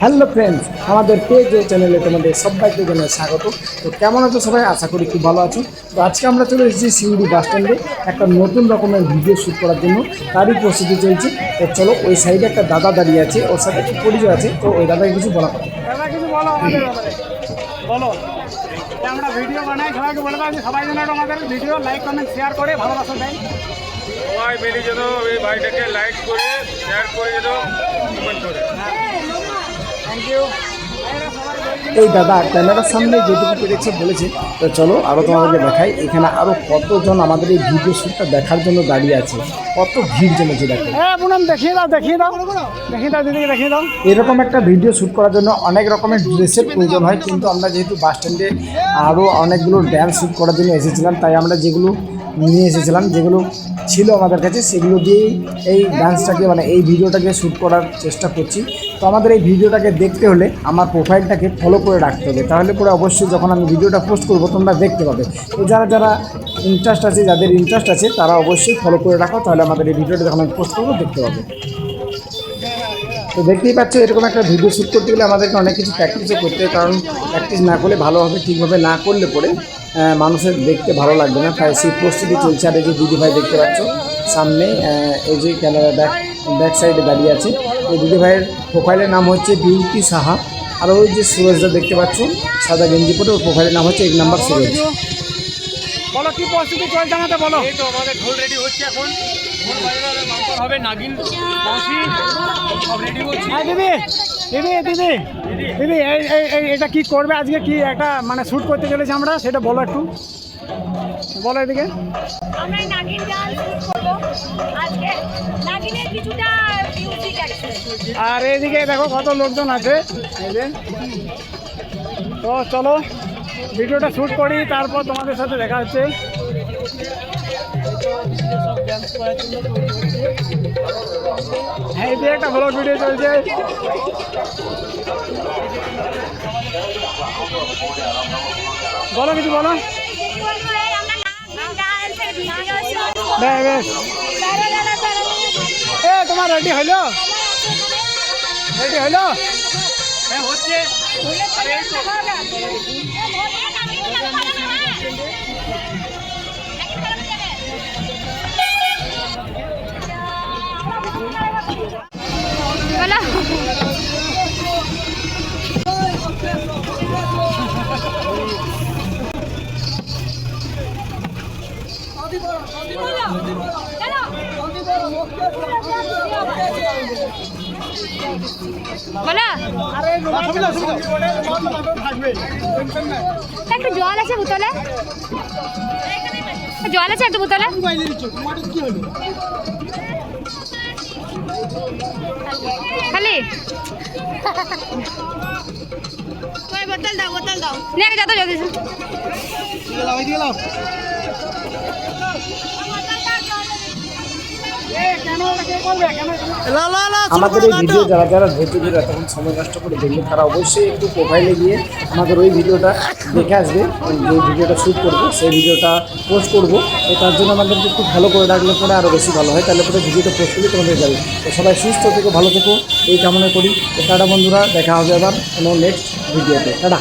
Hello friends আমাদের page চ্যানেলে তোমাদের সবাইকে জানাই স্বাগত। তো কেমন আছো সবাই? আশা করি খুব ভালো আছো। তো আজকে আমরা চলে এসেছি সিউড়ি বাস স্ট্যান্ডে একটা নতুন রকমের ভিডিও শ্যুট করার জন্য। তারই প্রস্তুতি চলছে। তো চলো, ওই সাইডে একটা দাদা দাঁড়িয়ে আছে, ওর সাথে একটু পরিচয় আছে। তো ওই দাদাকে কিছু বলা কথা কিছু বলো বলো। আমরা ভিডিও বানাই সবাইকে বলে আমি সবাই যেন আমাদের ভিডিও লাইক কমেন্ট শেয়ার করে ভালোবাসা দেয় সবাই মিলে যেন এই ভাইটাকে লাইক করে শেয়ার করে যেন কমেন্ট করে। থ্যাংক ইউ এই দাদা ক্যামেরার সামনে যেটুকু পেরেছে বলেছে তো চলো আরও তোমাদেরকে দেখাই। এখানে আরও কতজন আমাদের এই ভিডিও শ্যুটটা দেখার জন্য দাঁড়িয়ে আছে কত ভিড় জমেছে দেখো। হ্যাঁ পুনম দেখিয়ে দাও দেখিয়ে দাও। দেখিয়ে দাও দিদিকে দেখিয়ে দাও। এরকম একটা ভিডিও শ্যুট করার জন্য অনেক রকমের ড্রেসের প্রয়োজন হয় কিন্তু আমরা যেহেতু বাস স্ট্যান্ডে আরও অনেকগুলো ড্যান্স শ্যুট করার জন্য এসেছিলাম তাই আমরা যেগুলো নিয়ে এসেছিলাম যেগুলো ছিল আমাদের কাছে সেগুলো দিয়েই এই ডান্সটাকে মানে এই ভিডিওটাকে শ্যুট করার চেষ্টা করছি। তো আমাদের এই ভিডিওটাকে দেখতে হলে আমার প্রোফাইলটাকে ফলো করে রাখতে হবে। তাহলে পরে অবশ্যই যখন আমি ভিডিওটা পোস্ট করব, তোমরা দেখতে পাবে। তো যারা যারা ইন্টারেস্ট আছে, যাদের ইন্টারেস্ট আছে, তারা অবশ্যই ফলো করে রাখো, তাহলে আমাদের এই ভিডিওটা যখন আমি পোস্ট করব, দেখতে পাবে। তো দেখতেই পাচ্ছ, এরকম একটা ভিডিও শ্যুট করতে গেলে আমাদেরকে অনেক কিছু প্র্যাকটিসও করতে হয়, কারণ প্র্যাকটিস না করলে ভালোভাবে, ঠিকভাবে না করলে পরে মানুষের দেখতে ভালো লাগবে না। তাই সেই প্রস্তুতি চলছে আর এই যে দিদি ভাই দেখতে পাচ্ছ, সামনে এই যে ক্যামেরা ব্যাক ব্যাক সাইডে দাঁড়িয়ে আছে। এই দিদি ভাইয়ের প্রোফাইলের নাম হচ্ছে বিউটি সাহা। আর ওই যে সুরজদা দেখতে পাচ্ছ সাদা গেঞ্জি পরে ওর প্রোফাইলের নাম হচ্ছে এক নাম্বার সুরজ। বলো কি প্রস্তুতি চলছে আমাদের বলো। এই তো আমাদের ঢোল রেডি হচ্ছে এখন। ঢোল বাজানোর মাংস হবে নাগিন বাঁশি সব রেডি হচ্ছে। হ্যাঁ দিদি দিদি দিদি দিদি এই এই এই এটা কি করবে? আজকে কি একটা মানে শ্যুট করতে চলেছি আমরা সেটা বলো একটু। বলো এদিকে। আমরা নাগিন ডান্স করব। আজকে নাগিনের কিছুটা মিউজিক আছে আর এইদিকে দেখো কত লোকজন আছে। এই যে। তো চলো ভিডিওটা শ্যুট করি তারপর তোমাদের সাথে দেখা হচ্ছে। হ্যাঁ এই যে একটা ভালো ভিডিও চলছে। বলো কিছু বলো। এ তোমার রেডি হইল? রেডি হইল? হচ্ছে। একটু জল আছে বোতলে জল আছে একটু বোতলে খালি বোতল দাও বোতল দাও নিয়ে যত জলদি আমাদের এই ভিডিও যারা যারা ধৈর্য ধরে এতক্ষণ সময় নষ্ট করে দেখবে তারা অবশ্যই একটু প্রোফাইলে গিয়ে আমাদের ওই ভিডিওটা দেখে আসবে যে ভিডিওটা শ্যুট করব সেই ভিডিওটা পোস্ট করব। তো তার জন্য আমাদেরকে একটু ভালো করে রাখলে পরে আরও বেশি ভালো হয়। তাহলে পরে ভিডিওটা পোস্ট করলে তোমাদের যাবে। তো সবাই সুস্থ থেকে ভালো থেকো এই কামনা করি। তো টাটা বন্ধুরা দেখা হবে আবার কোনো নেক্সট ভিডিওতে টাটা।